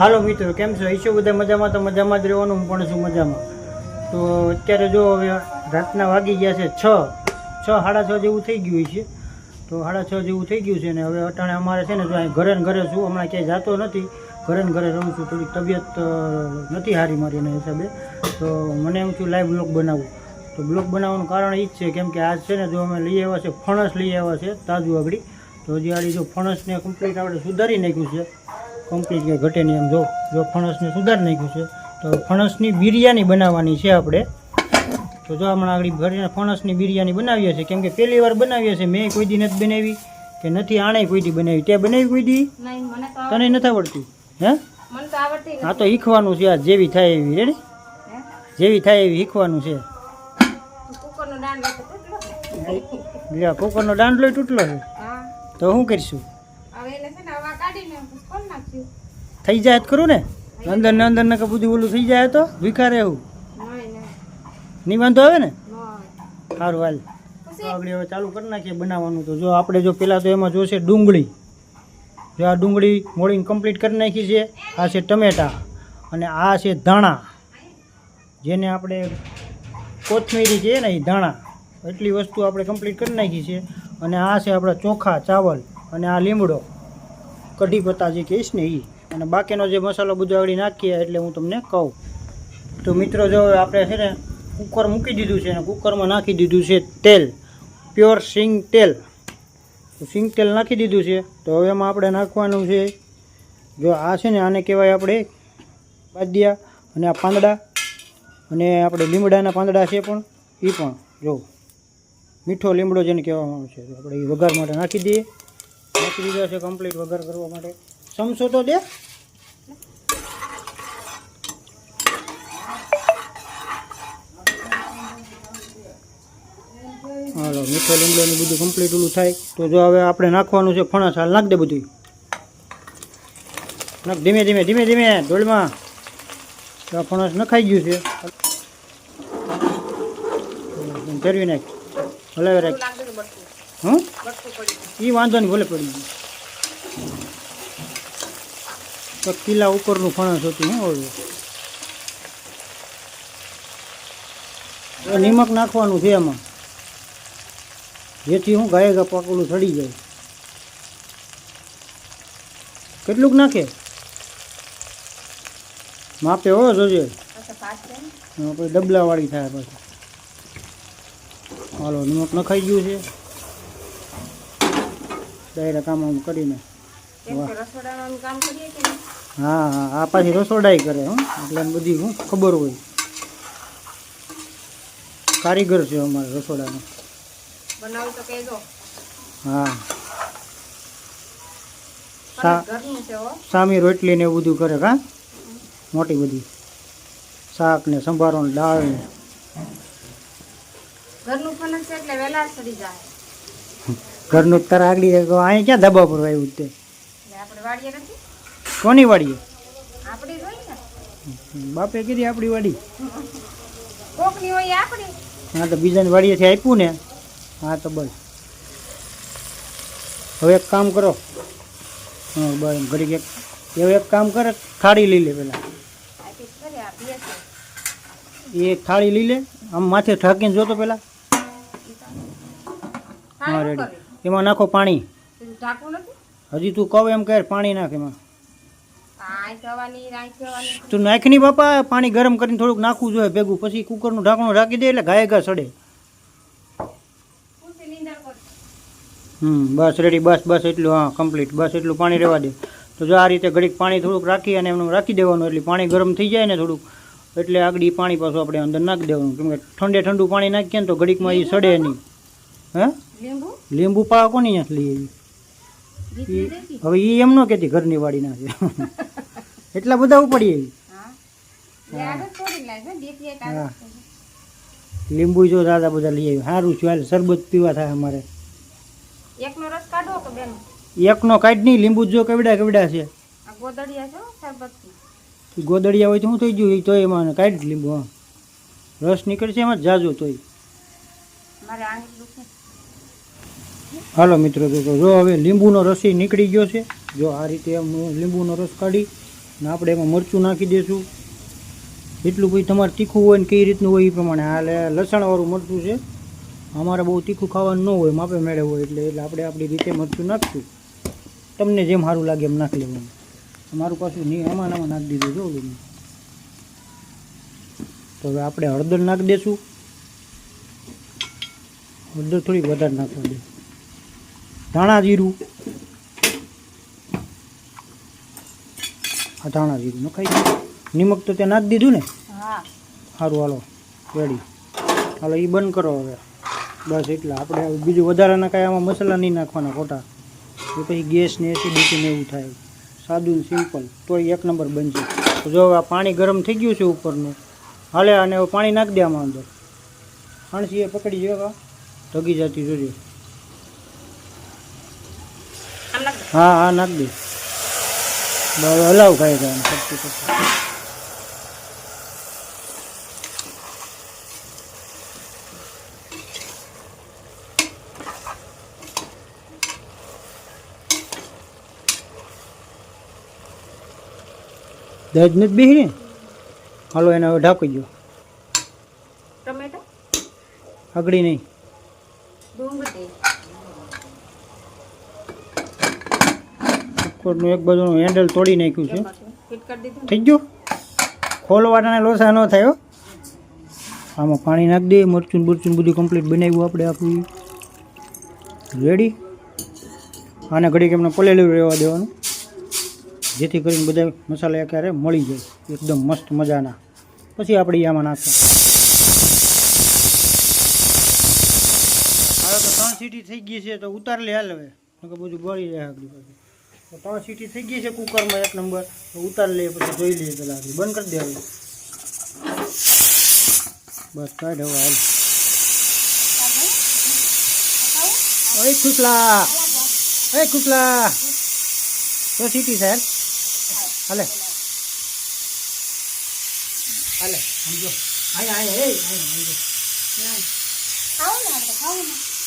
હાલો મિત્રો, કેમ છો? ઈશો બધા મજામાં? તો મજામાં જ રહેવાનું, હું પણ છું મજામાં. તો અત્યારે જો હવે રાતના વાગી ગયા છે છ છ સાડા છ જેવું થઈ ગયું છે. તો સાડા છ જેવું થઈ ગયું છે ને હવે અટાણે અમારે છે ને જો અહીં ઘરે ને ઘરે છું, હમણાં ક્યાંય જતો નથી. ઘરે ને ઘરે રહું છું થોડી તબિયત નથી હારી મારી એના હિસાબે. તો મને એમ છું લાઈવ બ્લોગ બનાવવું તો બ્લોગ બનાવવાનું કારણ એ જ છે, કેમ કે આજ છે ને જો અમે લઈ આવ્યા છે, ફણસ લઈ આવ્યા છે, તાજું આગળ. તો હજી આડી જો ફણસને કમ્પ્લીટ આપણે સુધારી નાખ્યું છે. કમ્પ્લીટ કંઈ ઘટે નહીં એમ જો જો ફણસને સુધાર નાખ્યું છે તો ફણસની બિરયાની બનાવવાની છે આપણે. તો જો હમણાં આગળ ઘરે ફણસની બિરયાની બનાવીએ છીએ કેમ કે પહેલી વાર બનાવીએ છીએ મેં કોઈ દી નથી બનાવી કે નથી આણે કોઈ દી બનાવી. તે બનાવી કોઈ દી? તને નથી આવડતી? હે? હા તો શીખવાનું છે આ જેવી થાય એવી રેડી જેવી થાય એવી શીખવાનું છે. કુકરનો દાંડલો તૂટલો. છે. તો શું કરીશું? થઈ જાય ખરું ને? અંદર ને અંદર ને કે બધું ઓલું થઈ જાય તો ભીખારે એવું? નહીં વાંધો આવે ને? સારું હાલ. આપણે હવે ચાલુ કરી નાખીએ બનાવવાનું તો. જો આપણે જો પહેલાં તો એમાં જોશે ડુંગળી. જો આ ડુંગળી મોળીને કમ્પ્લીટ કરી નાખી છે. આ છે ટમેટા અને આ છે ધાણા. જેને આપણે કોથમીરી છે ને એ ધાણા. એટલી વસ્તુ આપણે કમ્પ્લીટ કરી નાખી છે. અને આ છે આપણા ચોખા ચાવલ અને આ લીમડો. કઢી પત્તા જે કહીશ ને એ અને બાકીનો જે મસાલો બધો આવડી નાખીએ એટલે હું તમને કહું. તો મિત્રો, જો આપણે છે ને કુકર મૂકી દીધું છે અને કુકરમાં નાખી દીધું છે તેલ. પ્યોર સિંગ તેલ. સિંગ તેલ નાખી દીધું છે. તો હવે એમાં આપણે નાખવાનું છે, જો આ છે ને, આને કહેવાય આપણે બાદિયા અને આ પાંદડા. અને આપણે લીમડાના પાંદડા છે પણ એ પણ, જો. મીઠો લીમડો જેને કહેવામાં આવે છે. આપણે એ વઘાર માટે નાખી દઈએ. નાખી દીધા કમ્પ્લીટ વઘાર કરવા માટે. સમસો તો દે. હાલો, મીઠો લીમડો ને બધું કમ્પ્લીટ ઓલું થાય. તો જો હવે આપણે નાખવાનું છે ફણસ હાલ નાખ દે બધું નાખ, ધીમે ધીમે ધીમે ધીમે ડોલમાં તો ફણસ નખાઈ ગયું છે. ફેરવી નાખ. હલાવી રાખ. હં એ વાંધો નહીં ભલે પડી ગયું તો કિલ્લા ઉપરનું ફણસ હતું હું હવે નિમક નાખવાનું છે એમાં. જેથી હું ગાય ગા પાકુલું ચડી જાય. કેટલુંક નાખે? માપે હો જોજે. ડબલાવાળી થાય પછી. હાલો નિમક નખાઈ ગયું છે. ડાયરેક્ટ કામ આમ કરીને? હા હા આ પાછી રસોડાઈ કરે હું. એટલે બધી હું ખબર હોય. કારીગર છે અમારે રસોડાનો. હા. હો. સામી રોટલી ને એવું બધું કરે કા? મોટી બધી. શાક ને સંભારો ને દાળ ને. ઘરનું છે એટલે વહેલા સડી જાય. ઘરનું તારા આગળ અહીંયા ક્યાં ધાબા પર આવ્યું તે કોની વાડીએ? બાપે કીધી આપણી વાડી. હા તો બીજાની વાડીએથી આપ્યું ને. હા તો બસ. હવે એક કામ કરો. હા બસ ઘડીક એક. એવું એક કામ કરે થાળી લઈ લે પેલા એ થાળી લઈ લે. આમ માથે ઠાકીને જોતો પેલા હા રેડી એમાં નાખો પાણી. હજી તું કહો એમ કર પાણી નાખ એમાં. તું નાખ નહીં બાપા પાણી ગરમ કરીને થોડુંક નાખવું જોઈએ ભેગું. પછી કુકરનું ઢાંકણું રાખી દે એટલે ગાય ગા સડે. હમ બસ રેડી બસ બસ એટલું હા કમ્પ્લીટ બસ એટલું પાણી રહેવા દે. તો જો આ રીતે ઘડીક પાણી થોડુંક રાખી અને એમનું રાખી દેવાનું એટલે પાણી ગરમ થઈ જાય ને થોડુંક. એટલે આગળ પાણી પાછું આપણે અંદર નાખી દેવાનું. કેમ કે ઠંડે ઠંડુ પાણી નાખીએ ને તો ઘડીકમાં એ સડે નહીં. હે? લીંબુ? લીંબુ પા કોની ત્યાંથી લઈ આવી? હવે એ એમ ન કહેતી ઘરની વાડી છે. એટલા બધા ઉપાડી આવી. લીંબુ જો દાદા બધા લઈ આવી સારું છે હાલ શરબત પીવા થાય અમારે. એકનો રસ કાઢો કે બેન? એકનો કાઢ નહીં લીંબુ જો કેવડા કેવડા છે. ગોદડિયા છે હો, ગોદડિયા હોય તો શું થઈ ગયું એ તો એમાં કાઢ લીંબુ રસ નીકળશે એમાં જાજો તોય. મારે આંગળી દુખે. હાલો મિત્રો, તો જો હવે લીંબુનો રસ નીકળી ગયો છે. જો આ રીતે લીંબુનો રસ કાઢી ને આપણે એમાં મરચું નાખી દઈશું જેટલું ભાઈ તમારે તીખું હોય ને કઈ રીતનું હોય એ પ્રમાણે. આ લસણવાળું મરચું છે. અમારે બહુ તીખું ખાવાનું ન હોય, માપે મેળે હોય એટલે એટલે આપણે આપણી રીતે મરચું નાખશું. તમને જેમ સારું લાગે એમ નાખી લેવાનું. અમારું પાછું નહીં આમાં આમાં નાખી દીધું જો ઓલું. તો હવે આપણે હળદર નાખી દઈશું હળદર થોડી વધારે નાખવા દે. ધાણા જીરું. આ ધાણા જીરું નખાઈ ગયું. નિમક તો ત્યાં નાખી દીધું ને? સારું હાલો. રેડી. હાલો એ બંધ કરો હવે. બસ એટલા. આપણે બીજું વધારાના કાંઈ આમાં મસાલા નહીં નાખવાના ખોટા. એ પછી ગેસ ને એસિડિટી ને એવું થાય. સાદું સિમ્પલ તોય એક નંબર બનશે. જો આ પાણી ગરમ થઈ ગયું છે ઉપરનું હાલે અને પાણી નાખી દે આમાં અંદર. હાણસી એ પકડી જવા ઢગી જતી જોજો. હા હા નાખ દે બસ હલાવ ખાઈ જાય ફરતી ફરતી દજ નથી બેહી ને હાલો એને હવે ઢાંકી દો ટમેટા આગળી નહીં ડુંગળી ઉપરનું એક બાજુનું હેન્ડલ તોડી નાખ્યું છે? થઈ ગયું? ખોલવાના લોસા ન થાય આમાં પાણી નાખી દઈએ મરચું બરચું બધું કમ્પ્લીટ બનાવ્યું આપણે આપણું. રેડી આને ઘડીક એમને પલેલું રહેવા દેવાનું. જેથી કરીને બધા મસાલા ક્યારે મળી જાય. એકદમ મસ્ત મજાના. પછી આપણે આમાં નાખવા હવે તો ત્રણ સીટી થઈ ગઈ છે તો ઉતાર લે હાલ હવે. બધું બળી જાય આગળ. તો ત્રણ સીટી થઈ ગઈ છે કુકરમાં એક નંબર. ઉતાર લઈએ પછી જોઈ લઈએ પેલા આગળ. બંધ કરી દે હવે બસ કાઢ હવે હાલ. ઓય ખુસલા ઓય ખુસલા તો સીટી છે હાલે. હાલે. સમજો. આય આય એ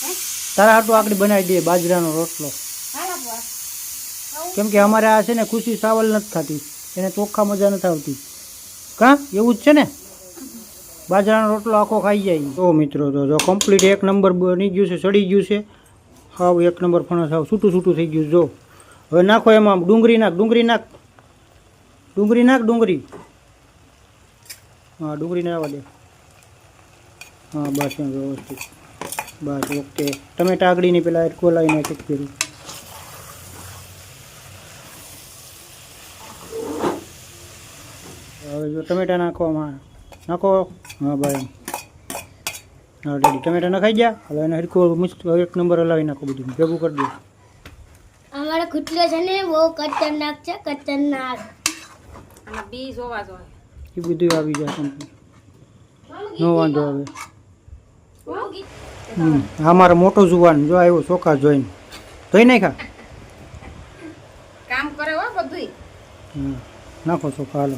હે તારા હાટું આગળ બનાવી દે બાજરાનો રોટલો. આપવા કેમ કે અમારે આ છે ને ખુશી ચાવલ નથી ખાતી એને ચોખ્ખા મજા નથી આવતી. કા? એવું જ છે ને? બાજરાનો રોટલો આખો ખાઈ જાય. તો મિત્રો, તો જો કમ્પ્લીટ એક નંબર બની ગયું છે, સડી ગયું છે. હાવ એક નંબર ફણસ હાવ છૂટું છૂટું થઈ ગયું. જો. હવે નાખો એમાં ડુંગળી નાખ ડુંગળી નાખ. ડુંગળી નાખ, ડુંગળી. હા ડુંગળી નાખવા દે. હા, બસ વ્યવસ્થિત. બસ, ઓકે. ટમેટા આગળીની પેલા કોલાઈને ચેક કર્યું ટમેટા નાખવામાં નાખો? હા ભાઈ. હા રેડી ટમેટા નખાઈ ગયા? હવે એને હરખું મુશ્કેલ એક નંબર હલાવી નાખો બધું. ભેગું કરી દો. અમારો ખુટલો છે ને બહુ ખતરનાક છે ખતરનાક. આના બી જોવા જોઈએ. એ બધું આવી જાય કમ્પ્લીટ નો વાંધો આવે. હમ આ મારો મોટો જુવાન જો આવ્યો ચોખા જોઈને. જોઈ નાખ્યા? કામ કરે હો હમ નાખો ચોખા હાલો.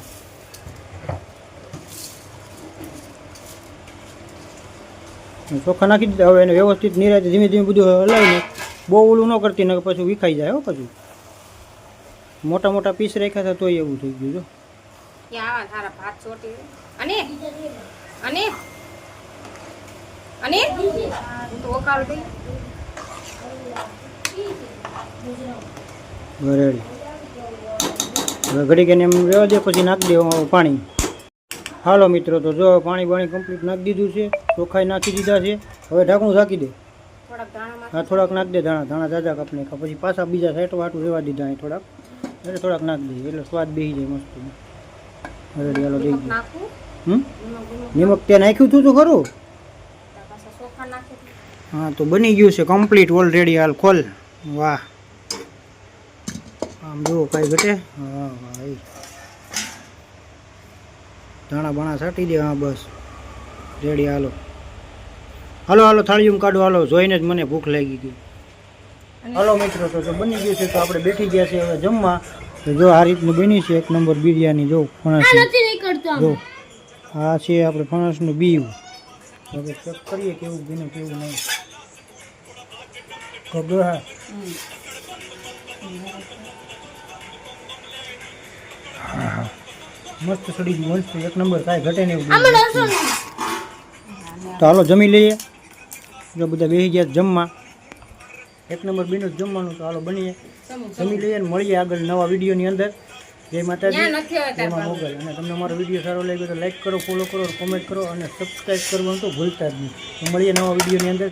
ચોખા નાખી દીધા. હવે એને વ્યવસ્થિત નિરાતે ધીમે ધીમે બધું હલાવીને બહુ ઓલું ન કરતી ને પછી વિખાઈ જાય હો પછી. મોટા મોટા પીસ રાખ્યા હતા તોય એવું થઈ ગયું જો. ઘડી આવા ભાત ચોટી અને અને અને તો ઓકાળ દઈ રેડી હવે ઘડીક એને એમ રહેવા દે પછી નાખી દેવાનું પાણી. હાલો મિત્રો તો જો પાણી બાણી કમ્પ્લીટ નાખી દીધું છે ચોખાઈ નાખી દીધા છે હવે ઢાંકણું ઢાંકી દે. હા થોડાક નાખી દે ધાણા ધાણા જાજા કાપ નાખ્યા પછી પાછા બીજા સાઈડ વાટું રહેવા દીધા અહીં થોડાક. એટલે થોડાક નાખી દઈએ એટલે સ્વાદ બેસી જાય મસ્ત. હવે હાલો દઈ દઈએ. હમ? નિમક ત્યાં નાખ્યું હતું તો ખરું? નાખે હા તો બની ગયું છે કમ્પ્લીટ ઓલરેડી હાલ ખોલ. વાહ. આમ જુઓ કાંઈ ઘટે હા ભાઈ. ધાણા બાણા છાંટી દે હા બસ. રેડી હાલો. હાલો હાલો થાળીયું કાઢો હાલો. જોઈને જ મને ભૂખ લાગી ગઈ. હાલો મિત્રો તો જો બની ગયું છે તો આપણે બેઠી ગયા છે હવે જમવા. તો જો આ રીતનું બની છે એક નંબર બિરયાની જો ફણસ. જો આ છે આપણે ફણસનું બીવું હવે ચેક કરીએ કેવું બન્યું કેવું નહીં. ખબર મસ્ત સડી ગયું મસ્ત એક નંબર કાંઈ ઘટે નહીં તો હાલો જમી લઈએ. જો બધા બેસી ગયા જમવા. એક નંબર બીનું જ જમવાનું તો હાલો બનીએ. જમી લઈએ ને મળીએ આગળ નવા વિડીયોની અંદર. જય માતાજી. આવતા મોગલ. અને તમને અમારો વીડિયો સારો લાગ્યો તો લાઈક કરો ફોલો કરો કોમેન્ટ કરો અને સબસ્ક્રાઈબ કરવાનું તો ભૂલતા જ નહીં. મળીએ નવા વિડીયોની અંદર.